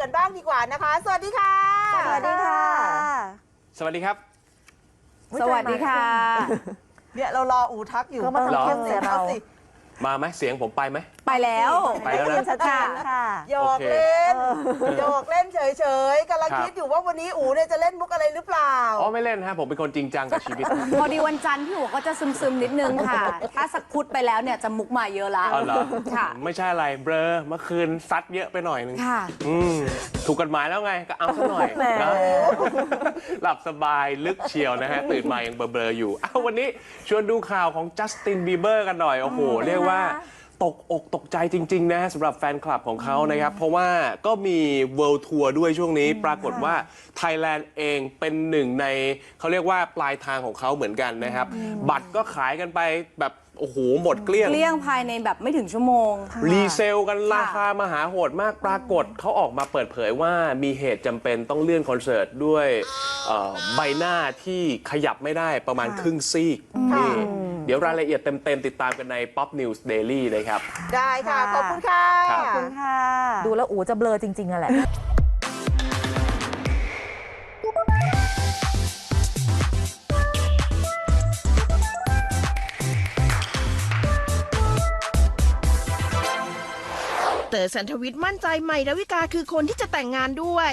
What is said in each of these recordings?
กันบ้างดีกว่านะคะ สวัสดีค่ะ สวัสดีค่ะ สวัสดีครับ สวัสดีค่ะ เนี่ยเรารออูทักอยู่ก็มาทำอเข้มใส่เราสิ มาไหมเสียงผมไปไหม ไปแล้วไปแล้วนะ ชัดๆค่ะ หยอกโอเคเล่นหยอกเล่นเฉยๆกำลังครับคิดอยู่ว่าวันนี้อูเนี่ยจะเล่นมุกอะไรหรือเปล่า อ๋อไม่เล่นฮะผมเป็นคนจริงจังกับชีวิต พอดีวันจันทร์พี่หัวก็จะซึมๆนิดนึงค่ะ ถ้าสักพุดไปแล้วเนี่ยจะมุกมาเยอะละอ๋อเหรอค่ะ ไม่ใช่อะไรเบลอเมื่อคืนซัดเยอะไปหน่อยนึงค่ะ อืมถูกกฎหมายแล้วไงก็เอาซะหน่อยแหม นะหลับสบายลึกเชียวนะฮะ ตื่นมายังเบลอๆอยู่อ้าววันนี้ชวนดูข่าวของจัสตินบีเบอร์กันหน่อย โอ้โห เรียกว่าตกอกตกใจจริง ๆ นะสำหรับแฟนคลับของเขานะครับ เพราะว่าก็มี World Tour ด้วยช่วงนี้ ปรากฏว่าไทยแลนด์เองเป็นหนึ่งในเขาเรียกว่าปลายทางของเขาเหมือนกันนะครับ บัตรก็ขายกันไปแบบโอ้โหหมดเกลี้ยงเกลี้ยงภายในแบบไม่ถึงชั่วโมง รีเซลกันราคามหาโหดมากปรากฏเขาออกมาเปิดเผยว่ามีเหตุจำเป็นต้องเลื่อนคอนเสิร์ตด้วยเอ่อใบหน้าที่ขยับไม่ได้ประมาณครึ่งซีกนี่ เดี๋ยวรายละเอียดเต็ม ๆ ติดตามกันใน Pop News Daily นะครับ ได้ค่ะค่ะ ขอบคุณค่ะ ครับ ขอบคุณค่ะ ดูแล้วอูจะเบลอจริงๆอะแหละ เต๋อสันทวิทย์มั่นใจใหม่ดาวิกาคือคนที่จะแต่งงานด้วย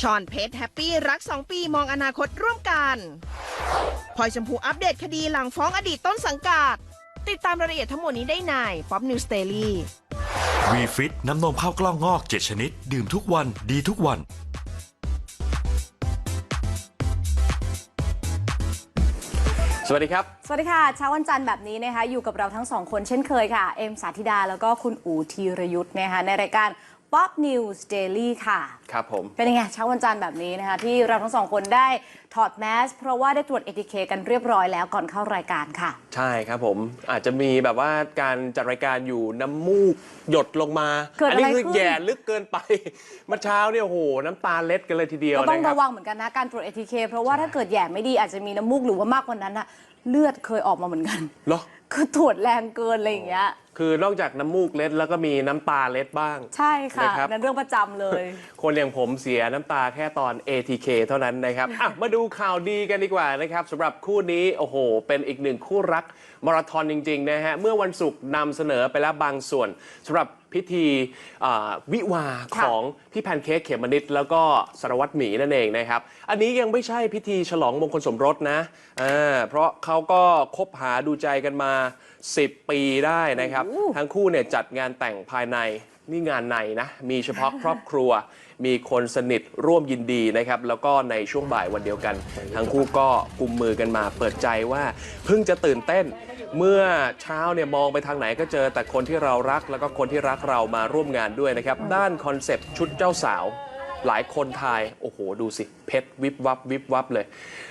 ชอนเพชรแฮปปี้รัก 2 ปีมองอนาคตร่วมกัน พลอยชมพูอัปเดตคดีหลังฟ้องอดีตต้นสังกัด ติดตามรายละเอียดทั้งหมดนี้ได้ในป๊อปนิวสเตอรี่วีฟิตน้ำนมข้าวกล้องงอก 7 ชนิด ดื่มทุกวันดีทุกวันสวัสดีครับ สวัสดีค่ะเช้าวันจันทร์แบบนี้นะคะอยู่กับเราทั้งสองคนเช่นเคยค่ะ เอ็มสาธิดาแล้วก็คุณอูธีรยุทธ์นะคะในรายการ Pop News Daily ค่ะ ครับผม เป็นยังไงเช้าวันจันทร์แบบนี้นะคะ ที่เราทั้งสองคนได้ถอดแมสเพราะว่าได้ตรวจ ATK กันเรียบร้อยแล้วก่อนเข้ารายการค่ะ ใช่ครับผมอาจจะมีแบบว่าการจัดรายการอยู่น้ำมูกหยดลงมาเกิดอะไรนี้คือขึ้น แย่ลึกเกินไป เมื่อเช้าเนี่ยโอ้โหน้ำตาเล็ดกันเลยทีเดียวก็ต้องนะครัระวังเหมือนกันนะ การตรวจ ATK เพราะว่าถ้าเกิดแย่ไม่ดีอาจจะมีน้ำมูกหรือว่ามากกว่านั้นอะเลือดเคยออกมาเหมือนกัน เหรอ คือตรวจแรงเกินอะไรอย่างเงี้ย คือนอกจากน้ำมูกเล็ดแล้วก็มีน้ำตาเล็ดบ้าง ใช่ค่ะนะครับ นั่นเรื่องประจำเลย คนอย่างผมเสียน้ำตาแค่ตอน ATK เท่านั้นนะครับอะมาดูข่าวดีกันดีกว่านะครับสำหรับคู่นี้ โอ้โห เป็นอีกหนึ่งคู่รักมาราธอนจริง ๆ นะฮะ เมื่อวันศุกร์นำเสนอไปแล้วบางส่วนสำหรับพิธีอ่าวิวาห์ค่ะของพี่แพนเค้กเขมมนิดแล้วก็สารวัตรหมีนั่นเองนะครับ อันนี้ยังไม่ใช่พิธีฉลองมงคลสมรสนะอ่าเพราะเขาก็คบหาดูใจกันมา10 ปีได้นะครับ ทั้งคู่เนี่ยจัดงานแต่งภายในนี่งานในนะ มีเฉพาะครอบครัว มีคนสนิทร่วมยินดีนะครับ แล้วก็ในช่วงบ่ายวันเดียวกัน ทั้งคู่ก็กุมมือกันมา เปิดใจว่าเพิ่งจะตื่นเต้น เมื่อเช้าเนี่ยมองไปทางไหนก็เจอแต่คนที่เรารัก แล้วก็คนที่รักเรามาร่วมงานด้วยนะครับ ด้านคอนเซปต์ชุดเจ้าสาว หลายคนทาย โอ้โห ดูสิ เพชรวิบวับวิบวับเลย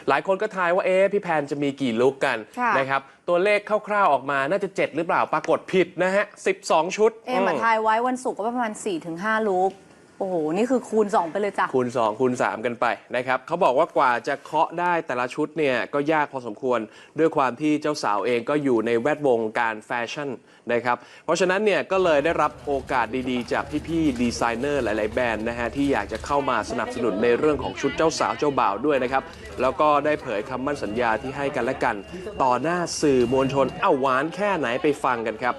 หลายคนก็ทายว่า เอ๊ะ พี่แพนจะมีกี่ลุกกันค่ะนะครับ ตัวเลขคร่าวๆออกมาน่าจะ 7 หรือเปล่า ปรากฏผิดนะฮะ 12 ชุด เอ็มมาทายไว้วันศุกร์ก็ประมาณ4-5ลูก โอ้โห นี่คือคูณ 2 ไปเลยจ้ะ คูณ 2 คูณ 3 กันไปนะครับเขาบอกว่ากว่าจะเคาะได้แต่ละชุดเนี่ยก็ยากพอสมควรด้วยความที่เจ้าสาวเองก็อยู่ในแวดวงการแฟชั่นนะครับเพราะฉะนั้นเนี่ยก็เลยได้รับโอกาสดีๆ จากพี่ๆดีไซเนอร์หลายๆแบรนด์นะฮะที่อยากจะเข้ามาสนับสนุนในเรื่องของชุดเจ้าสาวเจ้าบ่าวด้วยนะครับแล้วก็ได้เผยคำมั่นสัญญาที่ให้กันและกัน ต่อหน้าสื่อมวลชนเอ้าหวานแค่ไหนไปฟังกันครับ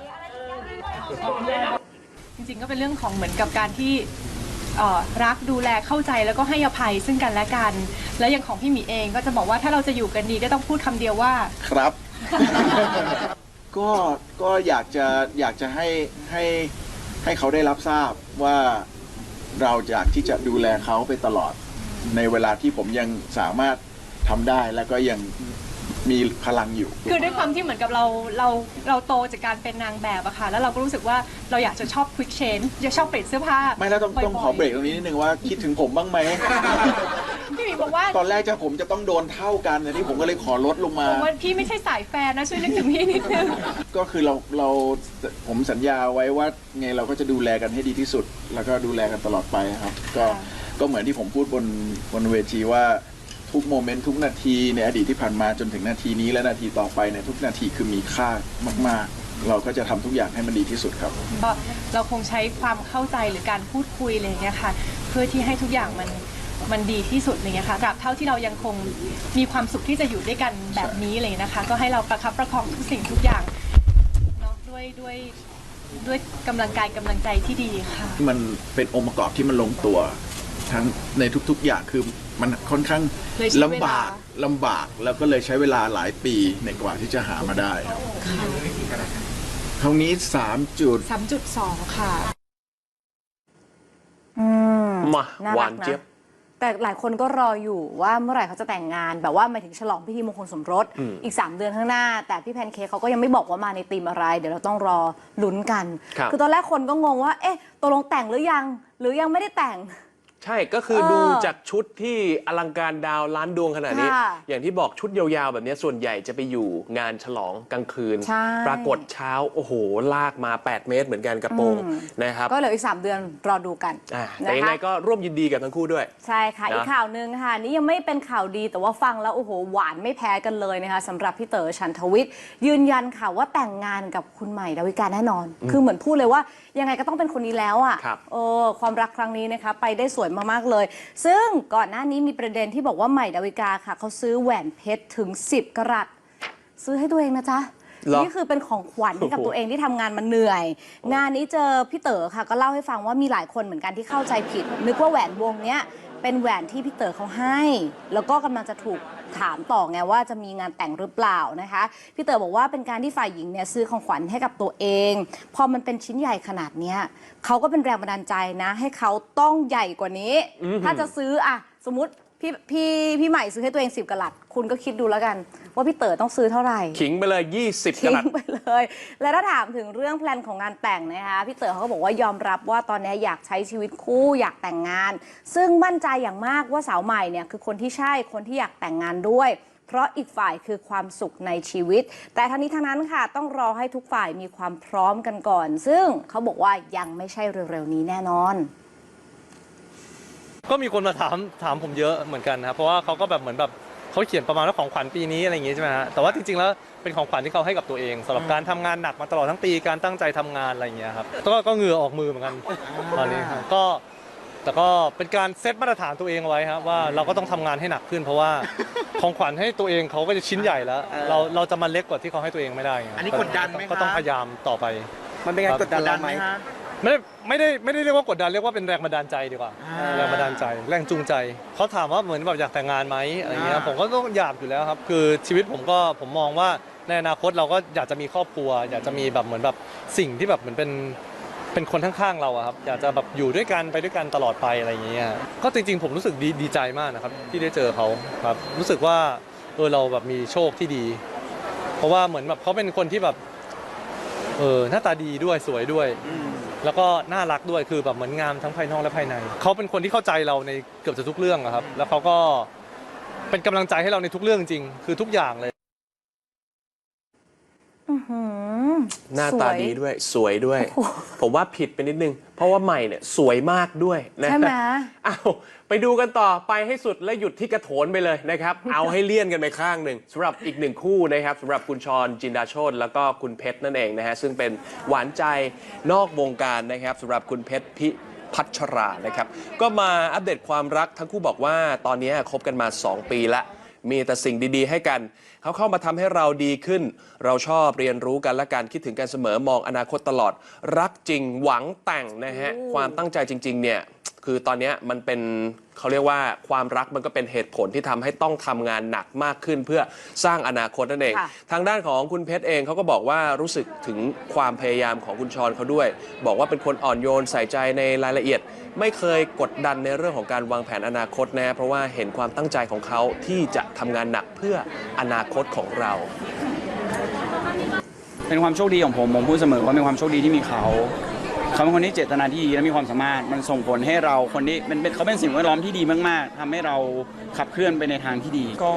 จริงๆก็เป็นเรื่องของเหมือนกับการที่ เอ่อรักดูแลเข้าใจแล้วก็ให้อภัยซึ่งกันและกัน แล้วอย่างของพี่หมีเองก็จะบอกว่าถ้าเราจะอยู่กันดีก็ต้องพูดคำเดียวว่า ครับ ก็ก็อยากจะอยากจะให้ให้ให้เขาได้รับทราบว่าเราอยากที่จะดูแลเขาไปตลอด ในเวลาที่ผมยังสามารถทำได้แล้วก็ยัง มีพลังอยู่ คือด้วยความที่เหมือนกับเราเราเราโตจากการเป็นนางแบบอะค่ะ แล้วเราก็รู้สึกว่าเราอยากจะชอบ quick change อยากชอบเปลี่ยนเสื้อผ้าไม่แล้วต้องต้องขอเบรกตรงนี้นิดนึงว่าคิดถึงผมบ้างไหม พี่หมีบอกว่าตอนแรกจะผมจะต้องโดนเท่ากันแต่ที่ผมก็เลยขอลดลงมาบอกว่าพี่ไม่ใช่สายแฟนนะช่วยนึกถึงพี่นิดนึง ก็คือเราเราผมสัญญาไว้ว่าไงเราก็จะดูแลกันให้ดีที่สุด แล้วก็ดูแลกันตลอดไปครับ ก็ก็เหมือนที่ผมพูดบนบนเวทีว่า ทุกโมเมนต์ทุกนาทีในอดีตที่ผ่านมาจนถึงนาทีนี้และนาทีต่อไปในยทุกนาทีคือมีค่ามาก ๆ เราก็จะทำทุกอย่างให้มันดีที่สุดครับ ก็เราคงใช้ความเข้าใจหรือการพูดคุยอะไรอย่างเงี้ยค่ะ เพื่อที่ให้ทุกอย่างมันมันดีที่สุดอะไรเงี้ยค่ะตราบเท่าที่เรายังคงมีความสุขที่จะอยู่ด้วยกันแบบนี้อะไรเลยนะคะ ก็ให้เราประคับประคองทุกสิ่งทุกอย่างเนาะด้วยด้วยด้วยกำลังกายกำลังใจที่ดีค่ะ มันเป็นองค์ประกอบที่มันลงตัว ทั้งในทุกๆอย่างคือมันค่อนข้างเลยใช้เวลา ลำบากลำบากแล้วก็เลยใช้เวลาหลายปีในกว่าที่จะหามาได้ครับคราวนี้สามจุด3.2 ค่ะ อืมมาน่าหรัวากนนะเจี๊ยบ แต่หลายคนก็รออยู่ว่าเมื่อไหร่เขาจะแต่งงาน แบบว่าหมายถึงฉลองพิธีมงคลสมรสอืมอีก 3 เดือนข้างหน้า แต่พี่แพนเค้กเขาก็ยังไม่บอกว่ามาในธีมอะไร เดี๋ยวเราต้องรอลุ้นกันครับ อตอนแรกคนก็งงว่า เอ๊ะตกลงแต่งหรือยัง หรือยังไม่ได้แต่ง ใช่ก็คือเออดูจากชุดที่อลังการดาวล้านดวงขนาดนี้ ค่ะอย่างที่บอกชุดยาวๆ แบบนี้ส่วนใหญ่จะไปอยู่งานฉลองกลางคืน ใช่ ปรากฏเช้า โอ้โห ลากมา 8 เมตรเหมือนกันกระโปรงอืมนะครับก็เหลืออีก 3 เดือนรอดูกันอ่าแต่นะยังไงคะก็ร่วมยินดีกับทั้งคู่ด้วย ใช่ค่ะ นะ อีกข่าวหนึ่งค่ะ นี่ยังไม่เป็นข่าวดีแต่ว่าฟังแล้ว โอ้โห หวานไม่แพ้กันเลยนะคะสำหรับพี่เต๋อชันทวิทย์ยืนยันค่ะว่าแต่งงานกับคุณใหม่ดาวิกาแน่นอน คือเหมือนพูดเลยว่ายังไงก็ต้องเป็นคนนี้แล้วอะครับเออความรักครั้งนี้นะคะ ไปได้สวยมากๆเลย ซึ่งก่อนหน้านี้มีประเด็นที่บอกว่าใหม่ดาวิกาค่ะเขาซื้อแหวนเพชรถึง 10กรัต ซื้อให้ตัวเองนะจ๊ะเหรอนี่คือเป็นของขวัญให้กับโอ้โหตัวเองที่ทำงานมาเหนื่อย งานนี้เจอพี่เต๋อค่ะก็เล่าให้ฟังว่ามีหลายคนเหมือนกันที่เข้าใจผิด นึกว่าแหวนวงเนี้ยเป็นแหวนที่พี่เต๋อเขาให้ แล้วก็กำลังจะถูก ถามต่อไงว่าจะมีงานแต่งหรือเปล่านะคะ พี่เต๋อบอกว่าเป็นการที่ฝ่ายหญิงเนี่ยซื้อของขวัญให้กับตัวเอง พอมันเป็นชิ้นใหญ่ขนาดเนี้ยเขาก็เป็นแรงบันดาลใจนะ ให้เขาต้องใหญ่กว่านี้ ถ้าจะซื้ออะสมมติ พี่พี่พี่ใหม่ซื้อให้ตัวเอง 10กะลัด คุณก็คิดดูแล้วกัน ว่าพี่เต๋อต้องซื้อเท่าไหร่ขิงไปเลย 20กทิ้งรัตไปเลย และถ้าถามถึงเรื่องแพลนของงานแต่งนะคะพี่เต๋อเขาก็บอกว่ายอมรับว่าตอนนี้อยากใช้ชีวิตคู่อยากแต่งงาน ซึ่งมั่นใจอย่างมากว่าสาวใหม่เนี่ยคือคนที่ใช่คนที่อยากแต่งงานด้วย เพราะอีกฝ่ายคือความสุขในชีวิต แต่ทั้งนี้ทั้งนั้นค่ะต้องรอให้ทุกฝ่ายมีความพร้อมกันก่อน ซึ่งเขาบอกว่ายังไม่ใช่เร็วๆนี้แน่นอน ก็มีคนมาถามถามผมเยอะเหมือนกันนะครับเพราะว่าเขาก็แบบเหมือนแบบเขาเขียนประมาณว่าของขวัญปีนี้อะไรอย่างงี้ใช่ไหมฮะแต่ว่าจริงๆแล้วเป็นของขวัญที่เขาให้กับตัวเองสำหรับการทำงานหนักมาตลอดทั้งปีการตั้งใจทำงานอะไรอย่างเงี้ยครับก็ก็เหงื่อออกมือเหมือนกันตอนนี้ครับก็แต่ก็เป็นการเซตมาตรฐานตัวเองเอาไว้ครับว่าเราก็ต้องทำงานให้หนักขึ้น เพราะว่าของขวัญให้ตัวเองเขาก็จะชิ้นใหญ่แล้ว เราเราจะมาเล็กกว่าที่เขาให้ตัวเองไม่ได้ไงอันนี้กดดันไหมก็ต้องครับพยายามต่อไป มันเป็นการกดดันไหม ฮะ ไม่ได้ไม่ได้ไม่ได้เรียกว่ากดดันเรียกว่าเป็นแรงบันดาลใจดีกว่าอ่าแรงบันดาลใจ แรงจูงใจเขาถามว่าเหมือนแบบอยากแต่งงานไหมอะไรเงี้ยอ่า ผมก็ต้องอยากอยู่แล้วครับคือชีวิตผมก็ผมมองว่าในอนาคตเราก็อยากจะมีครอบครัว อยากจะมีแบบเหมือนแบบสิ่งที่แบบเหมือนเป็นเป็นคนข้างๆเราอะครับอยากจะแบบอยู่ด้วยกันไปด้วยกันตลอดไปอะไรอย่างเงี้ยก็จริงๆ ผมรู้สึกดีดีใจมากนะครับที่ได้เจอเขาครับรู้สึกว่าเออเราแบบมีโชคที่ดี เพราะว่าเหมือนแบบเขาเป็นคนที่แบบเออหน้าตาดีด้วยสวยด้วย แล้วก็น่ารักด้วยคือแบบเหมือนงามทั้งภายนอกและภายใน เขาเป็นคนที่เข้าใจเราในเกือบจะทุกเรื่องอะครับ แล้วเขาก็เป็นกำลังใจให้เราในทุกเรื่องจริง คือทุกอย่างเลย หือหน้าตาสวยดีด้วยสวยด้วยโอ้โหผมว่าผิดไปนิดนึง เพราะว่าใหม่เนี่ยสวยมากด้วยนะใช่ไหมอ้าวไปดูกันต่อไปให้สุดและหยุดที่กระโถนไปเลยนะครับ เอาให้เลี่ยนกันไปข้างหนึ่งสำหรับอีกหนึ่งคู่นะครับสำหรับคุณชรจินดาโชตแล้วก็คุณเพชรนั่นเองนะฮะซึ่งเป็นหวานใจนอกวงการนะครับสำหรับคุณเพชรพิพัชรานะครับ ก็มาอัปเดตความรักทั้งคู่บอกว่าตอนนี้คบกันมา 2 ปีละ มีแต่สิ่งดีๆ ให้กัน เขาเข้ามาทำให้เราดีขึ้น เราชอบเรียนรู้กันและการคิดถึงกันเสมอมองอนาคตตลอด รักจริงหวังแต่งนะฮะความตั้งใจจริงๆเนี่ย คือตอนเนี้ยมันเป็นเขาเรียกว่าความรักมันก็เป็นเหตุผลที่ทำให้ต้องทำงานหนักมากขึ้นเพื่อสร้างอนาคตนั่นเองค่ะทางด้านของคุณเพชรเองเขาก็บอกว่ารู้สึกถึงความพยายามของคุณชรเขาด้วย บอกว่าเป็นคนอ่อนโยนใส่ใจในรายละเอียด ไม่เคยกดดันในเรื่องของการวางแผนอนาคตนะเพราะว่าเห็นความตั้งใจของเขาที่จะทำงานหนักเพื่ออนาคตของเราเป็นความโชคดีของผม ผมพูดเสมอว่าเป็นความโชคดีที่มีเขา เขาเป็นคนที่เจตนาที่ดีและมีความสามารถมันส่งผลให้เราคนที่เป็นเป็นเขาเป็นสิ่งแวดล้อมที่ดีมากๆทำให้เราขับเคลื่อนไปในทางที่ดี ก็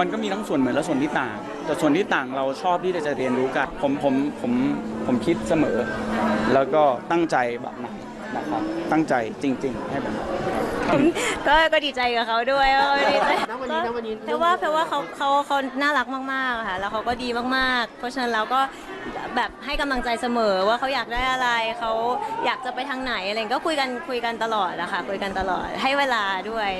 มันก็มีทั้งส่วนเหมือนและส่วนที่ต่าง แต่ส่วนที่ต่างเราชอบที่จะเรียนรู้กันผมผมผมผมคิดเสมอ แล้วก็ตั้งใจแบบนั้นนะครับตั้งใจจริง ๆ ให้แบบนั้นก็ก็ดีใจกับเขาด้วยก็ดีใจก็เพราะว่าเพราะว่าเขาเขาเขาน่ารักมากๆอะค่ะแล้วเขาก็ดีมากๆ เพราะฉะนั้นเราก็ แบบให้กำลังใจเสมอว่าเขาอยากได้อะไรเขาอยากจะไปทางไหนอะไรก็คุยกันคุยกันตลอดอะค่ะคุยกันตลอดให้เวลาด้วย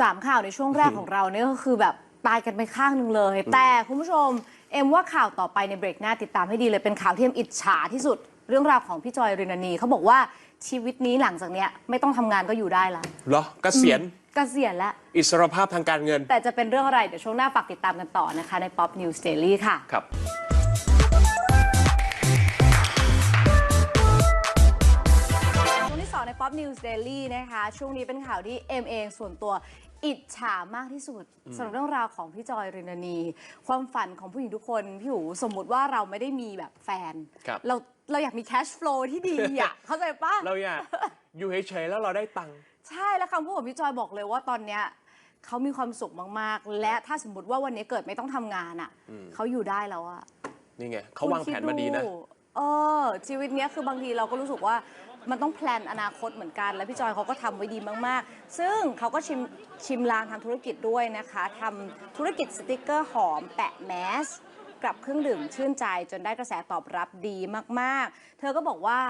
สามข่าวในช่วงแรกของเราเนี่ยก็คือแบบตายกันไปข้างหนึ่งเลย แต่คุณผู้ชม เอ็มว่าข่าวต่อไปในเบรกหน้าติดตามให้ดีเลยเป็นข่าวที่เอ็มอิจฉาที่สุดเรื่องราวของพี่จอยรินานีเขาบอกว่าชีวิตนี้หลังจากเนี้ยไม่ต้องทำงานก็อยู่ได้ละ เหรอเกษียณ เกษียณแล้ว อิสรภาพทางการเงิน แต่จะเป็นเรื่องอะไร เดี๋ยวช่วงหน้าฝากติดตามกันต่อนะคะ ใน Pop News Daily ค่ะ ครับ ช่วงที่2ใน Pop News Daily นะคะ ช่วงนี้เป็นข่าวที่เอ็มเองส่วนตัวอิจฉามากที่สุดสำหรับเรื่องราวของพี่จอยรินานี ความฝันของผู้หญิงทุกคน พี่หูสมมุติว่าเราไม่ได้มีแบบแฟน ครับ เราเราอยากมี cash flow ที่ดีอะเข้าใจปะเราอยากอยู่เฉยๆแล้วเราได้ตังค์ ใช่แล้วคำพูดของพี่จอยบอกเลยว่าตอนเนี้ยเขามีความสุขมากๆ และถ้าสมมติว่าวันนี้เกิดไม่ต้องทำงานอะอืมเขาอยู่ได้แล้วอะนี่ไงเขาวางแผนมาดีนะ คุณคิเออ ชีวิตเนี้ยคือบางทีเราก็รู้สึกว่ามันต้องแพลนอนาคตเหมือนกัน แล้วพี่จอยเขาก็ทำไว้ดีมากๆ ซึ่งเขาก็ชิมชิมลางทำธุรกิจด้วยนะคะทำธุรกิจสติกเกอร์หอมแปะแมส กับเครื่องดื่มชื่นใจจนได้กระแสตอบรับดีมากๆ เธอก็บอกว่า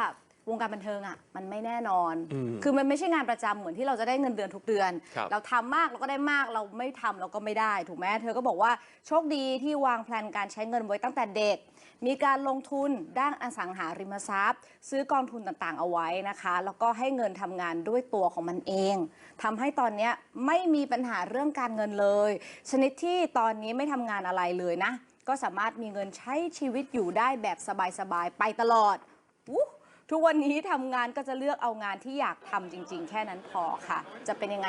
วงการบันเทิงอะมันไม่แน่นอน อืมคือมันไม่ใช่งานประจำเหมือนที่เราจะได้เงินเดือนทุกเดือน ครับเราทำมากเราก็ได้มากเราไม่ทำเราก็ไม่ได้ ถูกไหมเธอก็บอกว่าโชคดีที่วางแผนการใช้เงินไว้ตั้งแต่เด็ก มีการลงทุนด้านอสังหาริมทรัพย์ ซื้อกองทุนต่างๆเอาไว้นะคะ แล้วก็ให้เงินทำงานด้วยตัวของมันเองทำให้ตอนเนี้ยไม่มีปัญหาเรื่องการเงินเลย ชนิดที่ตอนนี้ไม่ทำงานอะไรเลยนะ ก็สามารถมีเงินใช้ชีวิตอยู่ได้แบบสบายๆไปตลอดอู้ ทุกวันนี้ทำงานก็จะเลือกเอางานที่อยากทำจริง ๆ แค่นั้นพอค่ะ จะเป็นยังไง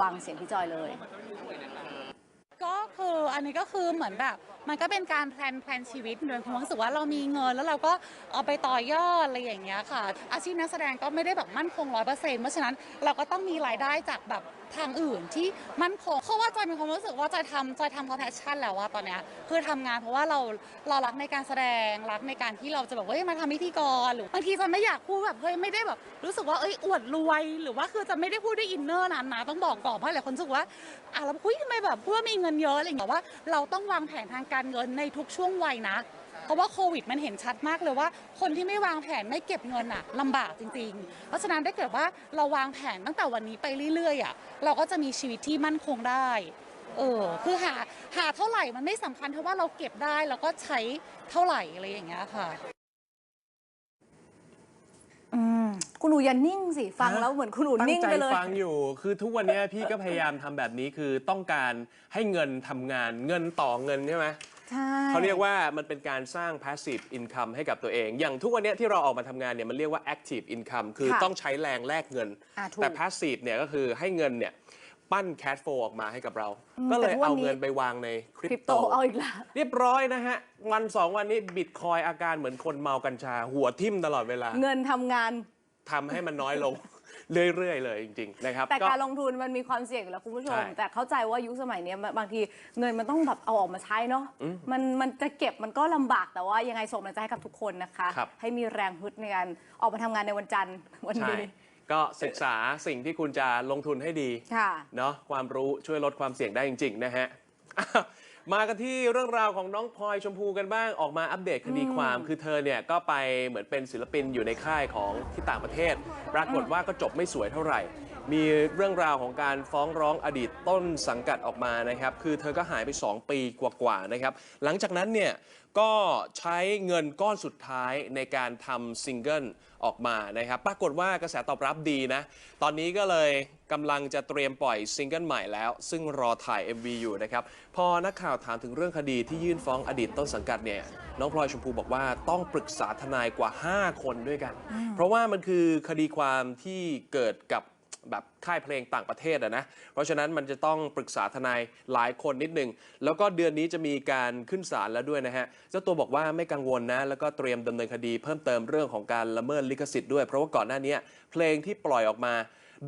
ฟังเสียงพี่จอยเลย ก็คืออันนี้ก็คือเหมือนแบบ มันก็เป็นการแพลนแพลนชีวิตโดยความรู้สึกว่าเรามีเงิน แล้วเราก็เอาไปต่อยอดอะไรอย่างเงี้ยค่ะ อาชีพนักแสดงก็ไม่ได้แบบมั่นคงร้อยเปอร์เซ็นต์เพราะฉะนั้นเราก็ต้องมีรายได้จากแบบทางอื่นที่มั่นคงเพราะว่าจอยมีความรู้สึกว่าจอยทำจอยทำเพราะแพชชั่นแล้วว่าตอนเนี้ยคือทำงานเพราะว่าเราเรารักในการแสดงรักในการที่เราจะแบบว่าเฮ้ยมาทำพิธีกรหรือบางทีจอยไม่อยากพูดแบบเฮ้ยไม่ได้แบบรู้สึกว่าเอ้ยอวดรวย หรือว่าคือจะไม่ได้พูดด้วยอินเนอร์นั้นนะต้องบอกก่อนเพราะหลายคนรู้สึกว่าอะแล้วคุยทำไมแบบพูดว่ามีเงินเยอะอะไรอย่างเงี้ยว่าเราต้องวางแผนทางการการเงินในทุกช่วงวัยนะเพราะว่าโควิดมันเห็นชัดมากเลยว่า คนที่ไม่วางแผนไม่เก็บเงินอะลำบากจริง ๆ เพราะฉะนั้นถ้าเกิดว่าเราวางแผนตั้งแต่วันนี้ไปเรื่อยๆอะเราก็จะมีชีวิตที่มั่นคงได้เออคือหาหาเท่าไหร่มันไม่สำคัญเท่าว่าเราเก็บได้แล้วก็ใช้เท่าไหร่อะไรอย่างเงี้ยค่ะ อืมคุณหนูอย่านิ่งสิ ฟังแล้วเหมือนคุณหนูตั้งนิ่งใจไปเลย ฟังอยู่ คือทุกวันเนี้ยพี่ก็พยายามทำแบบนี้คือต้องการให้เงินทำงานเงินต่อเงินใช่ไหม ใช่เขาเรียกว่ามันเป็นการสร้าง passive income ให้กับตัวเอง อย่างทุกวันเนี้ยที่เราออกมาทำงานเนี่ยมันเรียกว่า active income คือค่ะต้องใช้แรงแลกเงิน อะถูก แต่ passive เนี่ยก็คือให้เงินเนี่ย ปั้น cash flow ออกมาให้กับเรา อืมก็เลยแต่ทุกวันเอานี้ เงินไปวางในคริคริปปโตโต เอาอีกแล้วเรียบร้อยนะฮะ วันสองวันนี้บิตคอยอาการเหมือนคนเมากัญชา หัวทิ่มตลอดเวลาเงินทำงาน ทำให้มันน้อยลง เรื่อย ๆ เลยจริง ๆ นะครับ แต่ก็การลงทุนมันมีความเสี่ยงอยู่แล้วคุณผู้ชม ใช่ แต่เข้าใจว่ายุคสมัยเนี้ยบางทีเงินมันต้องแบบเอาออกมาใช้เนาะอืมมันมันจะเก็บมันก็ลำบากแต่ว่ายังไงส่งกำลังใจให้กับทุกคนนะคะ ครับให้มีแรงฮึดในการออกมาทำงานในวันจันทร์วันใช่นี้ ก็ศึกษาสิ่งที่คุณจะลงทุนให้ดีค่ะ เนาะความรู้ช่วยลดความเสี่ยงได้จริง ๆ นะฮะอ้าวมากันที่เรื่องราวของน้องพลอยชมพูกันบ้างออกมาอัปเดตคดีความคือเธอเนี่ยก็ไปเหมือนเป็นศิลปินอยู่ในค่ายของที่ต่างประเทศ ปรากฏว่าก็จบไม่สวยเท่าไหร่ มีเรื่องราวของการฟ้องร้องอดีตต้นสังกัดออกมานะครับ คือเธอก็หายไป 2 ปีกว่าๆนะครับ หลังจากนั้นเนี่ยก็ใช้เงินก้อนสุดท้ายในการทำซิงเกิล ออกมานะครับ ปรากฏว่ากระแสตอบรับดีนะ ตอนนี้ก็เลยกำลังจะเตรียมปล่อยซิงเกิลใหม่แล้ว ซึ่งรอถ่าย MV อยู่นะครับ พอนักข่าวถามถึงเรื่องคดีที่ยื่นฟ้องอดีตต้นสังกัดเนี่ย น้องพลอยชมพูบอกว่าต้องปรึกษาทนายกว่า 5 คนด้วยกัน เพราะว่ามันคือคดีความที่เกิดกับ แบบค่ายเพลงต่างประเทศอะนะ เพราะฉะนั้นมันจะต้องปรึกษาทนายหลายคนนิดนึง แล้วก็เดือนนี้จะมีการขึ้นศาลแล้วด้วยนะฮะ เจ้าตัวบอกว่าไม่กังวลนะ แล้วก็เตรียมดำเนินคดีเพิ่มเติมเรื่องของการละเมิดลิขสิทธิ์ด้วย เพราะว่าก่อนหน้านี้เพลงที่ปล่อยออกมา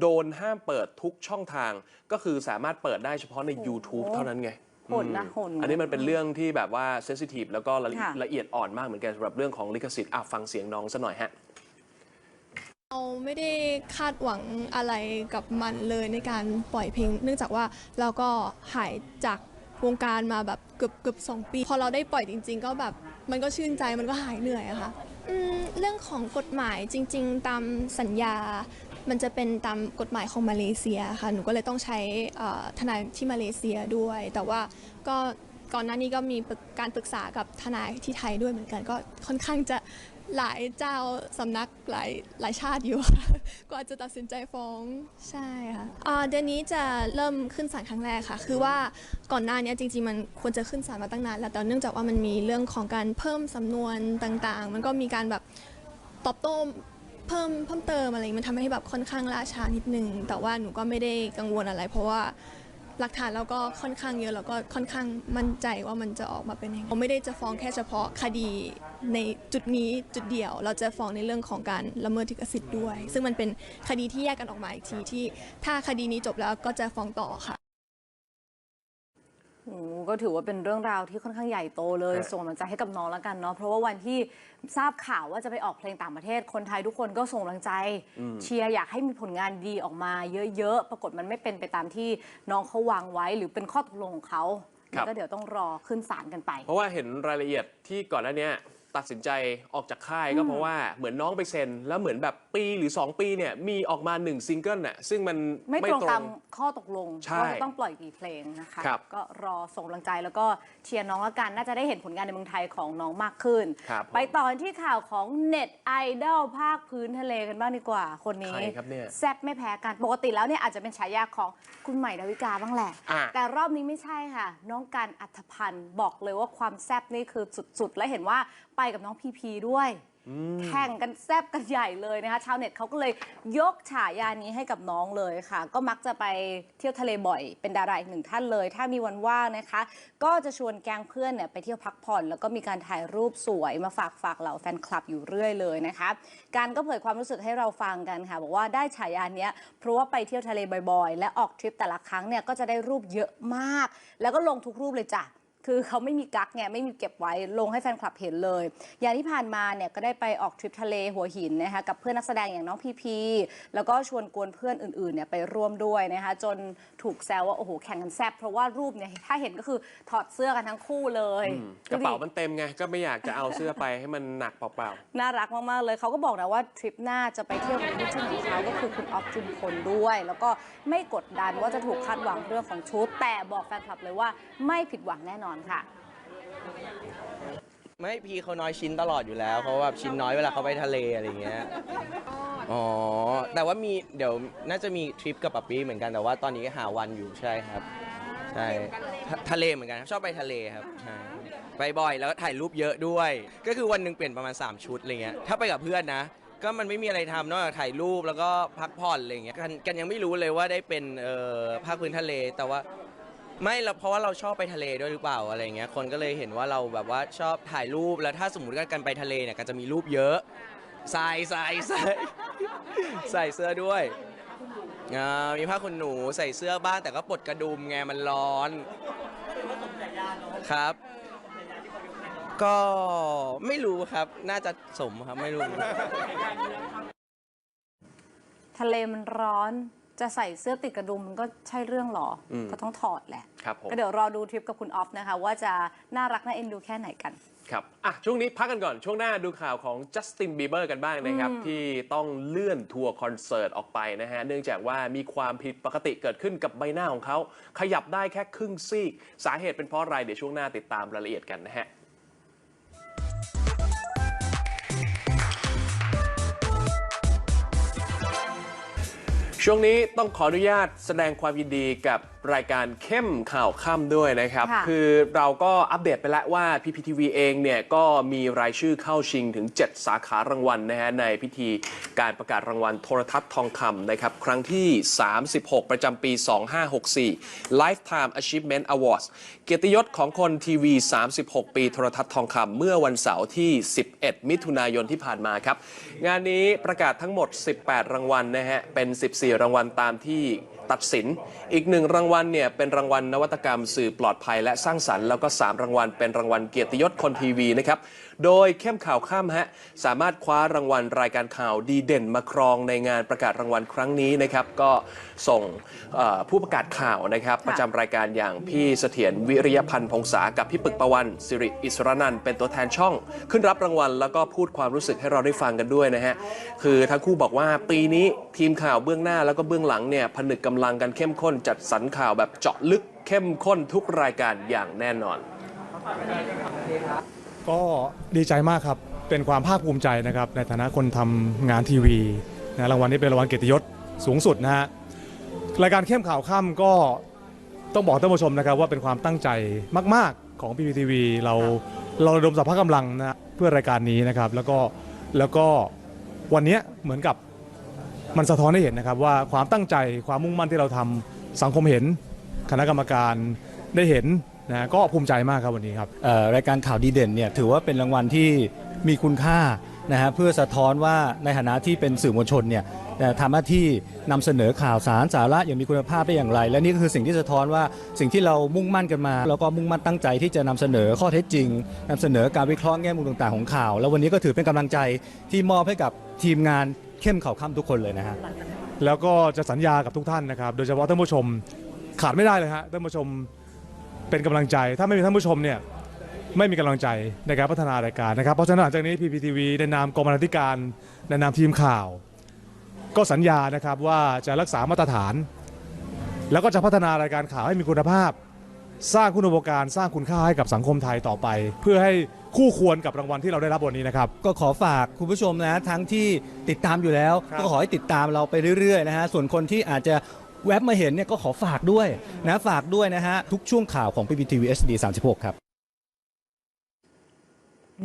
โดนห้ามเปิดทุกช่องทาง ก็คือสามารถเปิดได้เฉพาะใน YouTube เท่านั้นไงโหดนะอืมโหดอันนี้มันเป็นเรื่องที่แบบว่าเซนซิทีฟแล้วก็ละค่ะละเอียดอ่อนมากเหมือนกันสำหรับเรื่องของลิขสิทธิ์อะฟังเสียงน้องซะหน่อยฮะ เราไม่ได้คาดหวังอะไรกับมันเลยในการปล่อยเพลง เนื่องจากว่าเราก็หายจากวงการมาแบบเกือบเกือบสองปี พอเราได้ปล่อยจริง ๆ ก็แบบมันก็ชื่นใจมันก็หายเหนื่อยอะค่ะเรื่องของกฎหมายจริง ๆ ตามสัญญา มันจะเป็นตามกฎหมายของมาเลเซียค่ะหนูก็เลยต้องใช้ทนายที่มาเลเซียด้วย แต่ว่าก็ก่อนหน้านี้ก็มีการปรึกษากับทนายที่ไทยด้วยเหมือนกันก็ค่อนข้างจะ หลายเจ้าสำนักหลายหลายชาติอยู่ค่ะ กว่าจะตัดสินใจฟ้องใช่ค่ะอ่าเดือนนี้จะเริ่มขึ้นศาลครั้งแรกค่ะ คือว่าก่อนหน้านี้จริงๆมันควรจะขึ้นศาลมาตั้งนานแล้วแต่เนื่องจากว่ามันมีเรื่องของการเพิ่มสำนวนต่างๆ มันก็มีการแบบตอบโต้เพิ่มเพิ่มเติมอะไรอย่างงี้มันทำให้แบบค่อนข้างล่าช้านิดนึง แต่ว่าหนูก็ไม่ได้กังวลอะไร เพราะว่า หลักฐานเราก็ค่อนข้างเยอะแล้วก็ค่อนข้างมั่นใจว่ามันจะออกมาเป็นยังไงเราไม่ได้จะฟ้องแค่เฉพาะคดีในจุดนี้จุดเดียว เราจะฟ้องในเรื่องของการละเมิดทิกสิทธิ์ด้วย ซึ่งมันเป็นคดีที่แยกกันออกมาอีกทีที่ ถ้าคดีนี้จบแล้วก็จะฟ้องต่อค่ะ ก็ถือว่าเป็นเรื่องราวที่ค่อนข้างใหญ่โตเลยฮะส่งกำลังใจให้กับน้องแล้วกันเนาะเพราะว่าวันที่ทราบข่าวว่าจะไปออกเพลงต่างประเทศ คนไทยทุกคนก็ส่งกำลังใจ เชียร์อยากให้มีผลงานดีออกมาเยอะๆ ปรากฏมันไม่เป็นไปตามที่น้องเขาวางไว้ หรือเป็นข้อตกลงของเขาครับ ก็เดี๋ยวต้องรอขึ้นศาลกันไป เพราะว่าเห็นรายละเอียดที่ก่อนหน้าเนี้ย ตัดสินใจออกจากค่ายก็เพราะว่าเหมือนน้องไปเซ็น แล้วเหมือนแบบปีหรือ 2 ปีเนี่ยมีออกมา 1 ซิงเกิลน่ะซึ่งมันไม่ตรงตามข้อตกลงใช่ว่าจะต้องปล่อยกี่เพลงนะคะครับก็รอส่งกำลังใจแล้วก็เชียร์น้องละกันน่าจะได้เห็นผลงานในเมืองไทยของน้องมากขึ้น ครับผม ไปต่อที่ข่าวของเน็ตไอดอลภาคพื้นทะเลกันบ้างดีกว่าคนนี้ ใครครับเนี่ยแซ่บไม่แพ้กันปกติแล้วเนี่ยอาจจะเป็นฉายาของคุณใหม่ดาวิกาบ้างแหละ อะ แต่รอบนี้ไม่ใช่ค่ะ น้องการอัธพันธ์บอกเลยว่าความแซ่บนี่คือสุดๆ และเห็นว่า ไปกับน้องพีพีด้วย แข่งกันแซบกันใหญ่เลยนะคะชาวเน็ตเขาก็เลยยกฉายานี้ให้กับน้องเลยค่ะ ก็มักจะไปเที่ยวทะเลบ่อย เป็นดาราอีกหนึ่งท่านเลย ถ้ามีวันว่างนะคะ ก็จะชวนแก๊งเพื่อนเนี่ยไปเที่ยวพักผ่อน แล้วก็มีการถ่ายรูปสวยมาฝากฝากเหล่าแฟนคลับอยู่เรื่อยเลยนะคะการก็เผยความรู้สึกให้เราฟังกันค่ะ บอกว่าได้ฉายาเนี้ยเพราะว่าไปเที่ยวทะเลบ่อยๆ และออกทริปแต่ละครั้งเนี่ยก็จะได้รูปเยอะมาก แล้วก็ลงทุกรูปเลยจ้ะ คือเขาไม่มีกักไงไม่มีเก็บไว้ลงให้แฟนคลับเห็นเลย อย่างที่ผ่านมาเนี่ยก็ได้ไปออกทริปทะเลหัวหินนะคะกับเพื่อนนักแสดงอย่างน้องพีพีแล้วก็ชวนกวนเพื่อนอื่นๆเนี่ยไปร่วมด้วยนะคะจนถูกแซวว่าโอ้โหแข่งกันแซ่บเพราะว่ารูปเนี่ยถ้าเห็นก็คือถอดเสื้อกันทั้งคู่เลยอืมกระเป๋ามันเต็มไงก็ไม่อยากจะเอาเสื้อไปให้มันหนักเปล่าน่ารักมากๆเลยเขาก็บอกนะว่าทริปหน้าจะไปเที่ยวกับคู่จิ้นของเขาก็คือคุณออฟจุมพลด้วย แล้วก็ไม่กดดันว่าจะถูกคาดหวังเรื่องของชุดแต่บอกแฟนคลับเลยว่าไม่ผิดหวังแน่นอนค่ะ ไม่พีเขาน้อยชิ้นตลอดอยู่แล้วเขาแบบชิ้นน้อยเวลาเขาไปทะเลอะไรอย่างเงี้ย อ๋อ แต่ว่ามีเดี๋ยวน่าจะมีทริปกับปับปี้เหมือนกันแต่ว่าตอนนี้หาวันอยู่ใช่ครับ ใช่ทะทะเลเหมือนกันครับชอบไปทะเลครับใช่ไปบ่อยแล้วก็ถ่ายรูปเยอะด้วย ก็คือวันหนึ่งเปลี่ยนประมาณ 3 ชุดอะไรเงี้ยถ้าไปกับเพื่อนนะ ก็มันไม่มีอะไรทำนอกจากถ่ายรูปแล้วก็พักผ่อนอะไรเงี้ยกันกันยังไม่รู้เลยว่าได้เป็นเอ่อภาคพื้นทะเล แต่ว่า ไม่เราเพราะว่าเราชอบไปทะเลด้วยหรือเปล่าอะไรเงี้ยคนก็เลยเห็นว่าเราแบบว่าชอบถ่ายรูปแล้วถ้าสมมติว่ากันไปทะเลเนี่ยก็จะมีรูปเยอะใส่ใส่ใส่ใส่เสื้อด้วยอ่ามีผ้าขนหนูใส่เสื้อบ้างแต่ก็ปลดกระดุมไงมันร้อนครับ ก็ไม่รู้ครับน่าจะสมครับไม่รู้ ทะเลมันร้อน จะใส่เสื้อติดกระดุมมันก็ใช่เรื่องหรออมก็ต้องถอดแหละๆครับผม ก็เดี๋ยวรอดูทริปกับคุณออฟนะคะ ว่าจะน่ารักน่าเอ็นดูแค่ไหนกัน ครับ อะ ช่วงนี้พักกันก่อน ช่วงหน้าดูข่าวของจัสตินบีเบอร์กันบ้างนะครับอืมที่ต้องเลื่อนทัวร์คอนเสิร์ตออกไปนะฮะ เนื่องจากว่ามีความผิดปกติเกิดขึ้นกับใบหน้าของเขา ขยับได้แค่ครึ่งซีก สาเหตุเป็นเพราะอะไร เดี๋ยวช่วงหน้าติดตามรายละเอียดกันนะฮะ ช่วงนี้ต้องขออนุญาตแสดงความยินดีกับ รายการเข้มข่าวค่ำด้วยนะครับค่ะคือเราก็อัปเดตไปแล้วว่า PPTV เองเนี่ยก็มีรายชื่อเข้าชิงถึง 7 สาขารางวัลนะฮะในพิธีการประกาศรางวัลโทรทัศน์ทองคำนะครับ ครั้งที่ 36 ประจำปี 2564 Lifetime Achievement Awards เกียรติยศของคนทีวี 36 ปีโทรทัศน์ทองคำเมื่อวันเสาร์ที่ 11 มิถุนายนที่ผ่านมาครับ งานนี้ประกาศทั้งหมด 18 รางวัลนะฮะเป็น 14 รางวัลตามที่ ตัดสิน อีกหนึ่งรางวัลเนี่ยเป็นรางวัลนวัตกรรมสื่อปลอดภัยและสร้างสรรค์แล้วก็ 3 รางวัลเป็นรางวัลเกียรติยศคนทีวีนะครับ โดยเข้มข่าวข้ามฮะสามารถคว้ารางวัลรายการข่าวดีเด่นมาครองในงานประกาศรางวัลครั้งนี้นะครับ ก็ส่งเอ่อผู้ประกาศข่าวนะครับประจำรายการอย่างพี่เสถียรวิริยพันธ์พงษากับพี่ปึกประวันสิริอิสรนันท์เป็นตัวแทนช่อง ขึ้นรับรางวัล แล้วก็พูดความรู้สึกให้เราได้ฟังกันด้วยนะฮะคือทั้งคู่บอกว่าปีนี้ทีมข่าวเบื้องหน้าแล้วก็เบื้องหลังเนี่ยผนึกกำลังกันเข้มข้นจัดสรรข่าวแบบเจาะลึกเข้มข้นทุกรายการอย่างแน่นอน ก็ดีใจมากครับ เป็นความภาคภูมิใจนะครับ ในฐานะคนทำงานทีวีนะรางวัลนี้เป็นรางวัลเกียรติยศสูงสุดนะฮะรายการเข้มข่าวค่ำก็ต้องบอกท่านผู้ชมนะครับ ว่าเป็นความตั้งใจมาก ๆ ของ PPTV เราเราระดมสรรพกำลังนะเพื่อรายการนี้นะครับ แล้วก็แล้วก็วันนี้เหมือนกับมันสะท้อนให้เห็นนะครับ ว่าความตั้งใจความมุ่งมั่นที่เราทำสังคมเห็น คณะกรรมการได้เห็น นะก็ภูมิใจมากครับวันนี้ครับเอ่อรายการข่าวดีเด่นเนี่ยถือว่าเป็นรางวัลที่มีคุณค่านะฮะเพื่อสะท้อนว่าในฐานะที่เป็นสื่อมวลชนเนี่ยเอ่อทำหน้าที่นำเสนอข่าวสารสาระอย่างมีคุณภาพได้อย่างไร และนี่ก็คือสิ่งที่สะท้อนว่าสิ่งที่เรามุ่งมั่นกันมา แล้วก็มุ่งมั่นตั้งใจที่จะนำเสนอข้อเท็จจริงนำเสนอการวิเคราะห์แง่มุมต่างๆของข่าว แล้ววันนี้ก็ถือเป็นกำลังใจที่มอบให้กับทีมงานเข้มข่าวค่ำทุกคนเลยนะฮะแล้วก็จะสัญญากับทุกท่านนะครับ โดยเฉพาะท่านผู้ชมขาดไม่ได้เลยฮะท่านผู้ชม เป็นกำลังใจ ถ้าไม่มีท่านผู้ชมเนี่ยไม่มีกำลังใจในการพัฒนารายการนะครับ เพราะฉะนั้นหลังจากนี้ PPTV ในนามกองบรรณาธิการในนามทีมข่าว ก็สัญญานะครับว่าจะรักษามาตรฐาน แล้วก็จะพัฒนารายการข่าวให้มีคุณภาพ สร้างคุณูปการสร้างคุณค่าให้กับสังคมไทยต่อไป เพื่อให้คู่ควรกับรางวัลที่เราได้รับวันนี้นะครับ ก็ขอฝากคุณผู้ชมนะทั้งที่ติดตามอยู่แล้วก็ขอให้ติดตามเราไปเรื่อยๆนะฮะส่วนคนที่อาจจะ แวบมาเห็นเนี่ยก็ขอฝากด้วยนะฝากด้วยนะฮะ ทุกช่วงข่าวของ PPTV HD 36 ครับ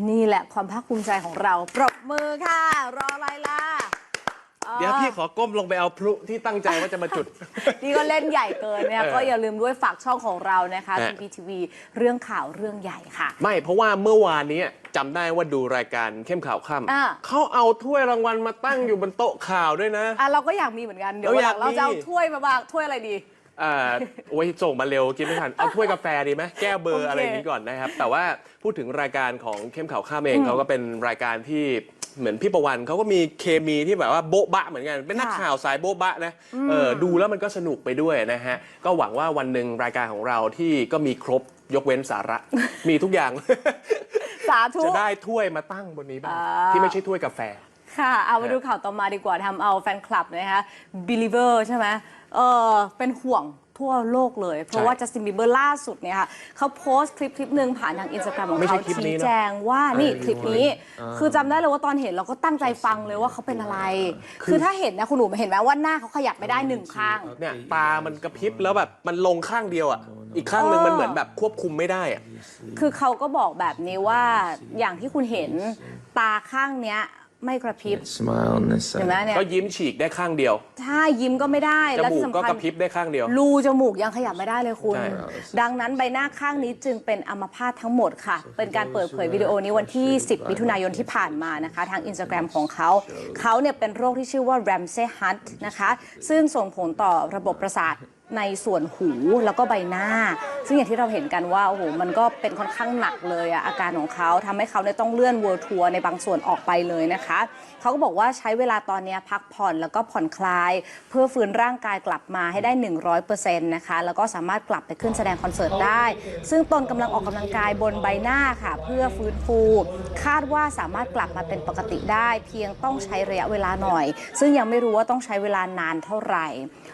นี่แหละความภาคภูมิใจของเรา ปรบมือค่ะ รออะไรล่ะ เดี๋ยวพี่ขอก้มลงไปเอาพลุที่ตั้งใจว่าจะมาจุด นี่ก็เล่นใหญ่เกินนะคะเออก็อย่าลืมด้วยฝากช่องของเรานะคะฮะ PPTV เรื่องข่าวเรื่องใหญ่ค่ะ ไม่เพราะว่าเมื่อวานนี้จำได้ว่าดูรายการเข้มข่าวค่อ่าำเขาเอาถ้วยรางวัลมาตั้งอยู่บนโต๊ะข่าวด้วยนะ อะเราก็อยากมีเหมือนกัน เดี๋ยวเราวันอหยาลักงเราจะเอามีถ้วยมาบ้างถ้วยอะไรดี อ่าโอ้ยส่งมาเร็วกินไม่ทัน เอาถ้วยกาแฟดีไหมแก้วเบอโอร์เคอะไรอย่างนี้ก่อนนะครับ แต่ว่าพูดถึงรายการของเข้มข่าวข้ามเองอืมเขาก็เป็นรายการที่เหมือนพี่ประวันเขาก็มีเคมีที่แบบว่าโบ๊ะบะเหมือนกัน เป็นนักค่ะข่าวสายโบ๊ะบะนะอืมเออดูแล้วมันก็สนุกไปด้วยนะฮะ ก็หวังว่าวันหนึ่งรายการของเราที่ก็มีครบยกเว้นสาระ มีทุกอย่าง สาธุ จะได้ถ้วยมาตั้งบนนี้บ้างอ่าที่ไม่ใช่ถ้วยกาแฟ ค่ะ เอามาดูข่าวต่อมาดีกว่าทำเอาแฟนคลับนะคะ believer ใช่ไหม เออเป็นห่วงทั่วโลกเลย เพราะว่าจัสตินบีเบอร์ล่าสุดเนี่ยค่ะเขาโพสต์คลิปคลิปหนึ่งผ่านทางอินสตาแกรมของไม่ใช่เขาคลิปนี้ชี้เนอะแจงว่านี่เออคลิปนี้อ่าคือจำได้เลยว่าตอนเห็นเราก็ตั้งใจฟังเลยว่าเขาเป็นอะไร คือถ้าเห็นนะคุณหนูเห็นไหมว่าหน้าเขาขยับไม่ได้หนึ่งข้าง เนี่ยตามันกระพริบแล้วแบบมันลงข้างเดียวอะ อีกข้างหนึ่งมันเหมือนแบบควบคุมไม่ได้อะ คือเขาก็บอกแบบนี้ว่าอย่างที่คุณเห็นตาข้างเนี้ย ไม่กระพริบ Smile on this เห็นไหม side. เนี่ยก็ยิ้มฉีกได้ข้างเดียว ถ้ายิ้มก็ไม่ได้จและมูที่กก็สำคักญระพริบได้ข้างเดียว รูจมูกยังขยับไม่ได้เลยคุณ ใช่ดังนั้นใบหน้าข้างนี้จึงเป็นอัมพาตทั้งหมดค่ะ เป็นการเปิดเผยวิดีโอนี้วันที่ 10 มิถุนายนที่ผ่านมานะคะ ทางอินสตาแกรมของเขา เขาเนี่ยเป็นโรคที่ชื่อว่า Ramsay Hunt นะคะ ซึ่งส่งผลต่อระบบประสาทในส่วนหูแล้วก็ใบหน้า ซึ่งอย่างที่เราเห็นกันว่าโอ้โหมันก็เป็นค่อนข้างหนักเลยอะอาการของเขาทำให้เขาเนี่ยต้องเลื่อนเวิร์ทัวร์ในบางส่วนออกไปเลยนะคะเขาก็บอกว่าใช้เวลาตอนนี้พักผ่อนแล้วก็ผ่อนคลาย เพื่อฟื้นร่างกายกลับมาให้ได้ 100%นะคะแล้วก็สามารถกลับไปขึ้นแสดงคอนเสิร์ตได้ ซึ่งตนกำลังออกกำลังกายบนใบหน้าค่ะ เพื่อฟื้นฟู คาดว่าสามารถกลับมาเป็นปกติได้ เพียงต้องใช้ระยะเวลาหน่อย ซึ่งยังไม่รู้ว่าต้องใช้เวลานานเท่าไหร่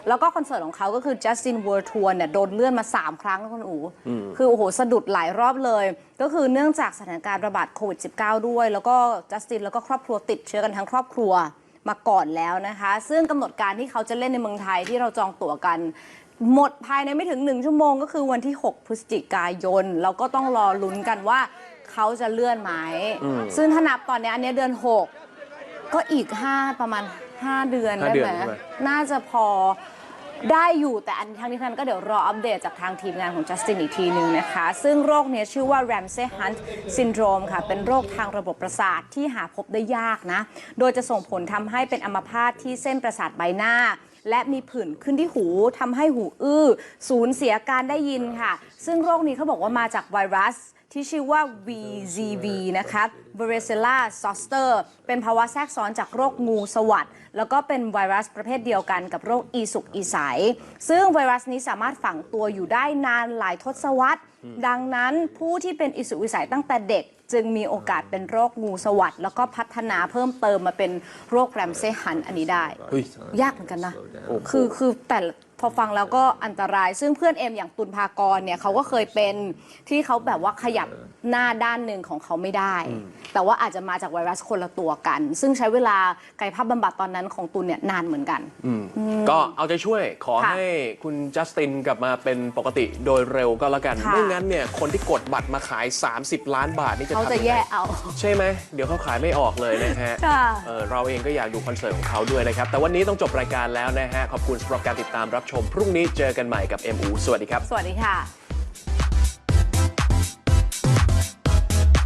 แล้วก็คอนเสิร์ตของเขาก็คือ Justin World Tour เนี่ยโดนเลื่อนมา 3 ครั้งแล้วคุณอู๋อืมคือโอ้โหสะดุดหลายรอบเลย ก็คือเนื่องจากสถานการณ์ระบาดโควิด -19 ด้วย แล้วก็จัสตินแล้วก็ครอบครัวติดเชื้อกันทั้งครอบครัวมาก่อนแล้วนะคะ ซึ่งกำหนดการที่เขาจะเล่นในเมืองไทยที่เราจองตั๋วกัน หมดภายในไม่ถึง 1 ชั่วโมงก็คือวันที่ 6 พฤศจิกายน แล้วก็ต้องรอลุ้นกันว่าเขาจะเลื่อนไหมอืมซึ่งถ้านับตอนนี้อันเนี้ยเดือน 6 ก็อีก 5 ประมาณ 5 เดือนห้าได้เดือนไหมใช่ไหมน่าจะพอ ได้อยู่แต่อันทางนี้ทางนั้นก็เดี๋ยวรออัปเดตจากทางทีมงานของจัสตินอีกทีนึงนะคะ ซึ่งโรคนี้ชื่อว่า Ramsay Hunt Syndrome ค่ะ เป็นโรคทางระบบประสาทที่หาพบได้ยากนะ โดยจะส่งผลทำให้เป็นอัมพาตที่เส้นประสาทใบหน้า และมีผื่นขึ้นที่หูทำให้หูอื้อ สูญเสียการได้ยินค่ะ ซึ่งโรคนี้เขาบอกว่ามาจากไวรัส ที่ชื่อว่า VZV นะคะ Varicella zoster เป็นภาวะแทรกซ้อนจากโรคงูสวัสด์แล้วก็เป็นไวรัสประเภทเดียวกันกับโรคอีสุกอีใส ซึ่งไวรัสนี้สามารถฝังตัวอยู่ได้นานหลายทศวรรษ ดังนั้นผู้ที่เป็นอีสุกอีใสตั้งแต่เด็ก จึงมีโอกาสเป็นโรคงูสวัสด์แล้วก็พัฒนาเพิ่มเติมมาเป็นโรคแรมเซฮันอันนี้ได้เฮ้ยยากเหมือนกันนะ คือคือแต่ละ พอฟังแล้วก็อันตราย ซึ่งเพื่อนเอ็มอย่างตุลภากรเนี่ยเขาก็เคยเป็นที่เขาแบบว่าขยับหน้าด้านหนึ่งของเขาไม่ได้ แต่ว่าอาจจะมาจากไวรัสคนละตัวกัน ซึ่งใช้เวลากายภาพบำบัดตอนนั้นของตุลเนี่ยนานเหมือนกันอืมอืมก็เอาใจช่วยขอค่ะให้คุณจัสตินกลับมาเป็นปกติโดยเร็วก็แล้วกันค่ะ ไม่งั้นเนี่ยคนที่กดบัตรมาขาย 30 ล้านบาทนี่จะเขาทำจะยังไงแย่เอา ใช่ไหม เดี๋ยวเขาขายไม่ออกเลยนะฮะค่ะ เออเราเองก็อยากดูคอนเสิร์ตของเขาด้วยนะครับ แต่วันนี้ต้องจบรายการแล้วนะฮะ ขอบคุณสำหรับการติดตามรับชม พรุ่งนี้เจอกันใหม่กับ MU สวัสดีครับ สวัสดีค่ะ